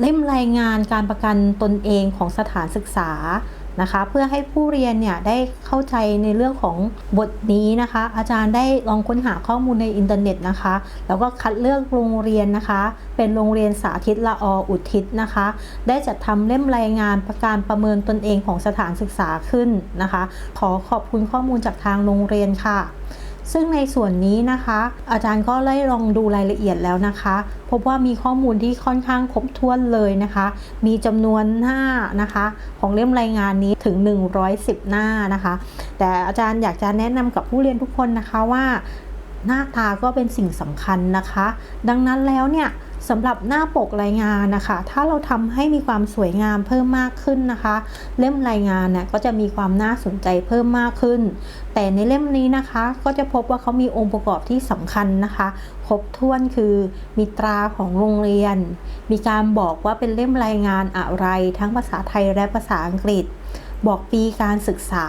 เล่มรายงานการประกันตนเองของสถานศึกษานะคะ เพื่อให้ผู้เรียนเนี่ยได้เข้าใจในเรื่องของบทนี้นะคะ อาจารย์ได้ลองค้นหาข้อมูลในอินเทอร์เน็ตนะคะ แล้วก็คัดเลือกโรงเรียนนะคะ เป็นโรงเรียนสาธิตละออุทิศนะคะ ได้จัดทำเล่มรายงานประการประเมินตนเองของสถานศึกษาขึ้นนะคะ ขอขอบคุณข้อมูลจากทางโรงเรียนค่ะ ซึ่งในส่วนนี้นะคะ อาจารย์ก็ได้ลองดูรายละเอียดแล้วนะคะ พบว่ามีข้อมูลที่ค่อนข้างครบถ้วนเลยนะคะ มีจำนวนหน้านะคะ ของเล่มรายงานนี้ถึง 110 หน้านะคะ แต่อาจารย์อยากจะแนะนำกับผู้เรียนทุกคนนะคะว่าหน้าตาก็เป็นสิ่งสำคัญนะคะ ดังนั้นแล้วเนี่ย สำหรับหน้าปกรายงานนะคะ ถ้าเราทำให้มีความสวยงามเพิ่มมากขึ้นนะคะ เล่มรายงานน่ยก็จะมีความน่าสนใจเพิ่มมากขึ้น แต่ในเล่มนี้นะคะก็จะพบว่าเขามีองค์ประกอบที่สำคัญนะคะ ครบถ้วนคือมีตราของโรงเรียน มีการบอกว่าเป็นเล่มรายงานอะไร ทั้งภาษาไทยและภาษาอังกฤษบอกปีการศึกษา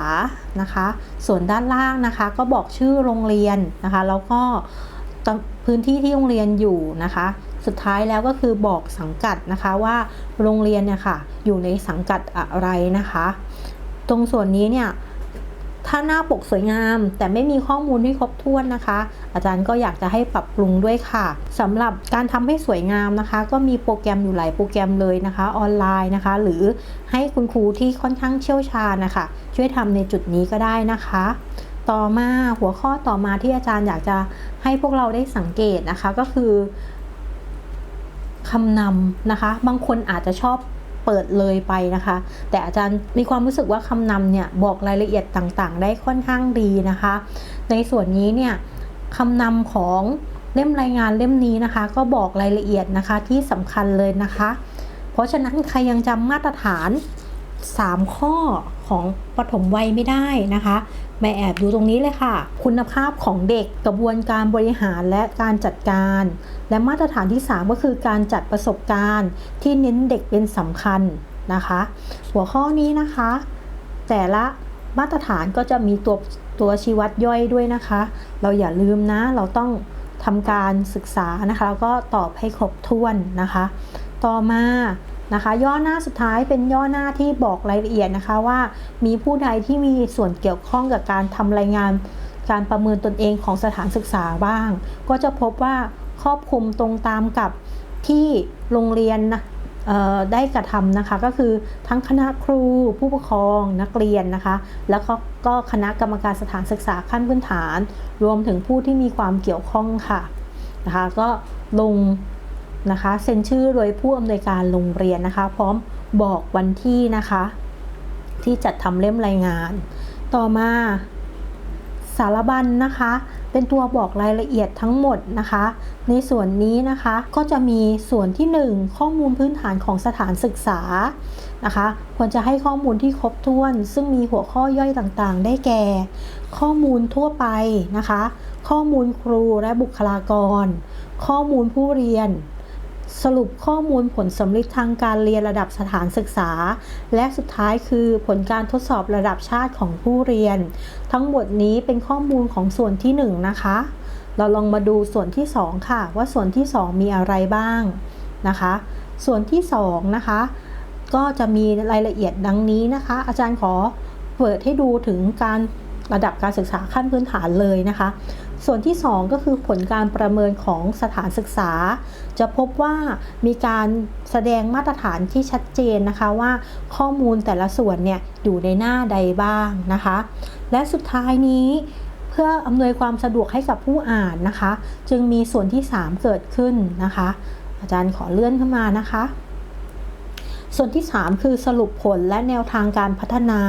นะคะ ส่วนด้านล่างนะคะ ก็บอกชื่อโรงเรียนนะคะ แล้วก็พื้นที่ที่โรงเรียนอยู่นะคะ สุดท้ายแล้วก็คือบอกสังกัดนะคะว่าโรงเรียนเนี่ยค่ะอยู่ในสังกัดอะไรนะคะ ตรงส่วนนี้เนี่ยถ้าหน้าปกสวยงาม แต่ไม่มีข้อมูลที่ครบถ้วนนะคะ อาจารย์ก็อยากจะให้ปรับปรุงด้วยค่ะสำหรับการทำให้สวยงามนะคะ ก็มีโปรแกรมอยู่หลายโปรแกรมเลยนะคะ ออนไลน์นะคะ หรือให้คุณครูที่ค่อนข้างเชี่ยวชาญนะคะ ช่วยทำในจุดนี้ก็ได้นะคะ ต่อมาหัวข้อต่อมาที่อาจารย์อยากจะให้พวกเราได้สังเกตนะคะ ก็คือ คำนำนะคะ บางคนอาจจะชอบเปิดเลยไปนะคะ แต่อาจารย์มีความรู้สึกว่าคำนำเนี่ยบอกรายละเอียดต่างๆ ได้ค่อนข้างดีนะคะ ในส่วนนี้เนี่ยคำนำของเล่มรายงานเล่มนี้นะคะ ก็บอกรายละเอียดนะคะที่สำคัญเลยนะคะ เพราะฉะนั้นใครยังจำมาตรฐาน 3 ข้อ ของปฐมวัยไม่ได้นะคะแม่แอบดูตรงนี้เลยค่ะ คุณภาพของเด็กกระบวนการบริหารและการจัดการ และมาตรฐานที่ 3 ก็คือการจัดประสบการณ์ที่เน้นเด็กเป็นสำคัญนะคะ หัวข้อนี้นะคะ แต่ละมาตรฐานก็จะมีตัวตัวชี้วัดย่อยด้วยนะคะ เราอย่าลืมนะ เราต้องทำการศึกษานะคะแล้วก็ตอบให้ครบถ้วนนะคะ ต่อมา นะคะ ย่อหน้าสุดท้ายเป็นย่อหน้าที่บอกรายละเอียดนะคะว่า มีผู้ใดที่มีส่วนเกี่ยวข้องกับการทำรายงาน การประเมินตนเองของสถานศึกษาบ้าง ก็จะพบว่าครอบคลุมตรงตามกับที่โรงเรียนนะได้กระทำนะคะก็คือทั้งคณะครูผู้ปกครองนักเรียนนะคะ แล้วก็ก็คณะกรรมการสถานศึกษาขั้นพื้นฐาน รวมถึงผู้ที่มีความเกี่ยวข้องค่ะนะคะก็ลง นะคะเซ็นชื่อโดยผู้อำนวยการโรงเรียนนะคะ พร้อมบอกวันที่นะคะ ที่จัดทำเล่มรายงาน ต่อมาสารบัญนนะคะ เป็นตัวบอกรายละเอียดทั้งหมดนะคะ ในส่วนนี้นะคะก็จะมีส่วนที่ 1 ข้อมูลพื้นฐานของสถานศึกษานะคะ ควรจะให้ข้อมูลที่ครบถ้วน ซึ่งมีหัวข้อย่อยต่างๆ ได้แก่ ข้อมูลทั่วไปนะคะ ข้อมูลครูและบุคลากร ข้อมูลผู้เรียน สรุปข้อมูลผลสำลิดทางการเรียนระดับสถานศึกษา และสุดท้ายคือผลการทดสอบระดับชาติของผู้เรียน ทั้งหมดนี้เป็นข้อมูลของส่วนที่1นนะคะ เราลองมาดูส่วนที่ 2 ค่ะ ว่าส่วนที่ 2 มีอะไรบ้างนะคะ ส่วนที่ 2 นะคะ ก็จะมีรายละเอียดดังนี้นะคะ อาจารย์ขอเปิดให้ดูถึงการระดับการศึกษาขั้นพื้นฐานเลยนะคะ ส่วนที่ 2 ก็คือผลการประเมินของสถานศึกษา จะพบว่ามีการแสดงมาตรฐานที่ชัดเจนนะคะว่าข้อมูลแต่ละส่วนเนี่ยอยู่ในหน้าใดบ้างนะคะ และสุดท้ายนี้เพื่ออำนวยความสะดวกให้กับผู้อ่านนะคะ จึงมีส่วนที่ 3 เกิดขึ้นนะคะ อาจารย์ขอเลื่อนขึ้นมานะคะ ส่วนที่ 3 คือสรุปผลและแนวทางการพัฒนา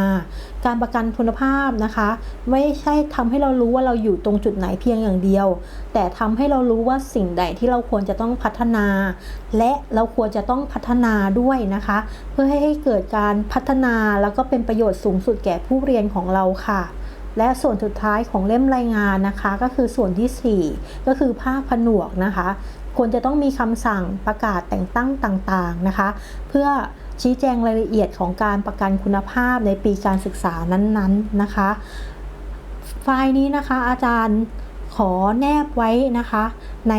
การประกันคุณภาพนะคะ ไม่ใช่ทำให้เรารู้ว่าเราอยู่ตรงจุดไหนเพียงอย่างเดียว แต่ทำให้เรารู้ว่าสิ่งใดที่เราควรจะต้องพัฒนา และเราควรจะต้องพัฒนาด้วยนะคะ เพื่อให้เกิดการพัฒนาแล้วก็เป็นประโยชน์สูงสุดแก่ผู้เรียนของเราค่ะและส่วนสุดท้ายของเล่มรายงานนะคะ ก็คือส่วนที่ 4 ก็คือภาคผนวกนะคะ ควรจะต้องมีคำสั่งประกาศแต่งตั้งต่างๆนะคะ เพื่อชี้แจงรายละเอียดของการประกันคุณภาพในปีการศึกษานั้นๆนะคะ ไฟล์นี้นะคะอาจารย์ขอแนบไว้นะคะใน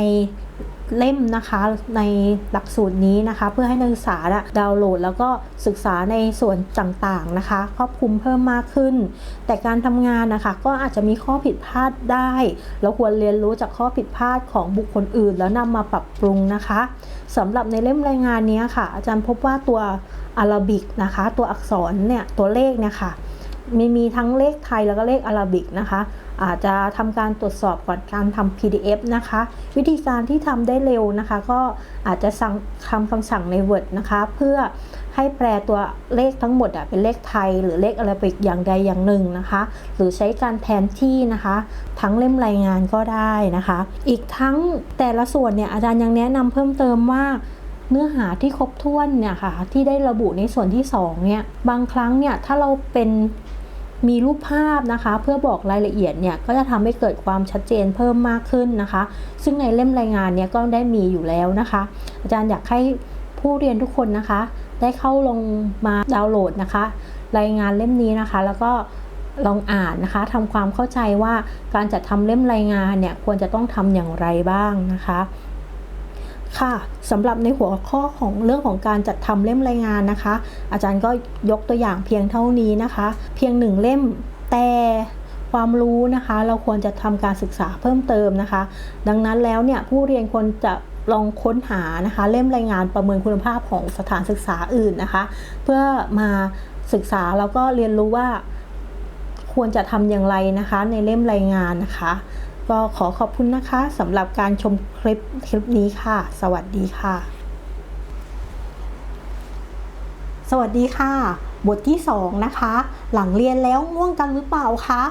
เล่มนะคะในหลักสูตรนี้นะคะ เพื่อให้นักศึกษาดาวน์โหลด แล้วก็ศึกษาในส่วนต่างๆนะคะครอบคลุมเพิ่มมากขึ้น แต่การทำงานนะคะ ก็อาจจะมีข้อผิดพลาดได้ เราควรเรียนรู้จากข้อผิดพลาดของบุคคลอื่น แล้วนำมาปรับปรุงนะคะสำหรับในเล่มรายงานนี้ค่ะ อาจารย์พบว่าตัวอาราบิกนะคะ ตัวอักษรเนี่ยตัวเลขเนี่ยค่ะมีมีทั้งเลขไทยแล้วก็เลขอาราบิกนะคะ อาจจะทำการตรวจสอบก่อนการทำ PDF นะคะ วิธีการที่ทำได้เร็วนะคะ ก็อาจจะสั่งทำคำสั่งใน Word นะคะ เพื่อให้แปลตัวเลขทั้งหมดอะเป็นเลขไทย หรือเลขอาราบิกอย่างใดอย่างหนึ่งนะคะ หรือใช้การแทนที่นะคะ ทั้งเล่มรายงานก็ได้นะคะ อีกทั้งแต่ละส่วนเนี่ยอาจารย์ยังแนะนำเพิ่มเติมว่าเนื้อหาที่ครบถ้วนเนี่ยค่ะที่ได้ระบุในส่วนที่2เนี่ยบางครั้งเนี่ยถ้าเราเป็น มีรูปภาพนะคะ เพื่อบอกรายละเอียดเนี่ยก็จะทำให้เกิดความชัดเจนเพิ่มมากขึ้นนะคะ ซึ่งในเล่มรายงานเนี่ยก็ได้มีอยู่แล้วนะคะ อาจารย์อยากให้ผู้เรียนทุกคนนะคะ ได้เข้าลงมาดาวน์โหลดนะคะ รายงานเล่มนี้นะคะ แล้วก็ลองอ่านนะคะทำความเข้าใจว่าการจัดทำเล่มรายงานเนี่ยควรจะต้องทำอย่างไรบ้างนะคะ ค่ะสำหรับในหัวข้อของเรื่องของการจัดทำเล่มรายงานนะคะ อาจารย์ก็ยกตัวอย่างเพียงเท่านี้นะคะ เพียงหนึ่งเล่มแต่ความรู้นะคะ เราควรจะทำการศึกษาเพิ่มเติมนะคะ ดังนั้นแล้วเนี่ยผู้เรียนควรจะลองค้นหานะคะ เล่มรายงานประเมินคุณภาพของสถานศึกษาอื่นนะคะ เพื่อมาศึกษาแล้วก็เรียนรู้ว่าควรจะทำอย่างไรนะคะ ในเล่มรายงานนะคะ ก็ขอขอบคุณนะคะสำหรับการชมคลิปคลิปนี้ค่ะ สวัสดีค่ะ สวัสดีค่ะ บทที่ 2 นะคะ หลังเรียนแล้วง่วงกันหรือเปล่าคะ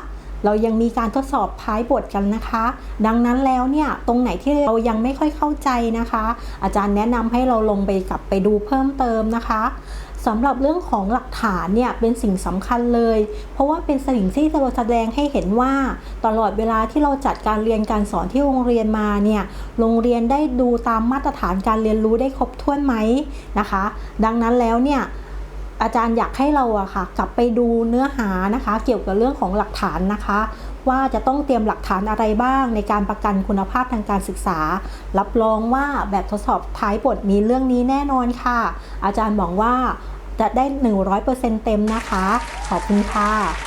เรายังมีการทดสอบท้ายบทกันนะคะ ดังนั้นแล้วเนี่ยตรงไหนที่เรายังไม่ค่อยเข้าใจนะคะ อาจารย์แนะนำให้เราลงไปกลับไปดูเพิ่มเติมนะคะ สำหรับเรื่องของหลักฐานเนี่ยเป็นสิ่งสำคัญเลย เพราะว่าเป็นสิ่งที่เราแสดงให้เห็นว่า ตลอดเวลาที่เราจัดการเรียนการสอนที่โรงเรียนมาเนี่ยโรงเรียนได้ดูตามมาตรฐานการเรียนรู้ได้ครบถ้วนไหมนะคะ ดังนั้นแล้วเนี่ยอาจารย์อยากให้เราอะค่ะ กลับไปดูเนื้อหานะคะ เกี่ยวกับเรื่องของหลักฐานนะคะ ว่าจะต้องเตรียมหลักฐานอะไรบ้าง ในการประกันคุณภาพทางการศึกษา รับรองว่าแบบทดสอบท้ายบทมีเรื่องนี้แน่นอนค่ะ อาจารย์บอกว่า จะได้ 100%เต็มนะคะ ขอบคุณค่ะ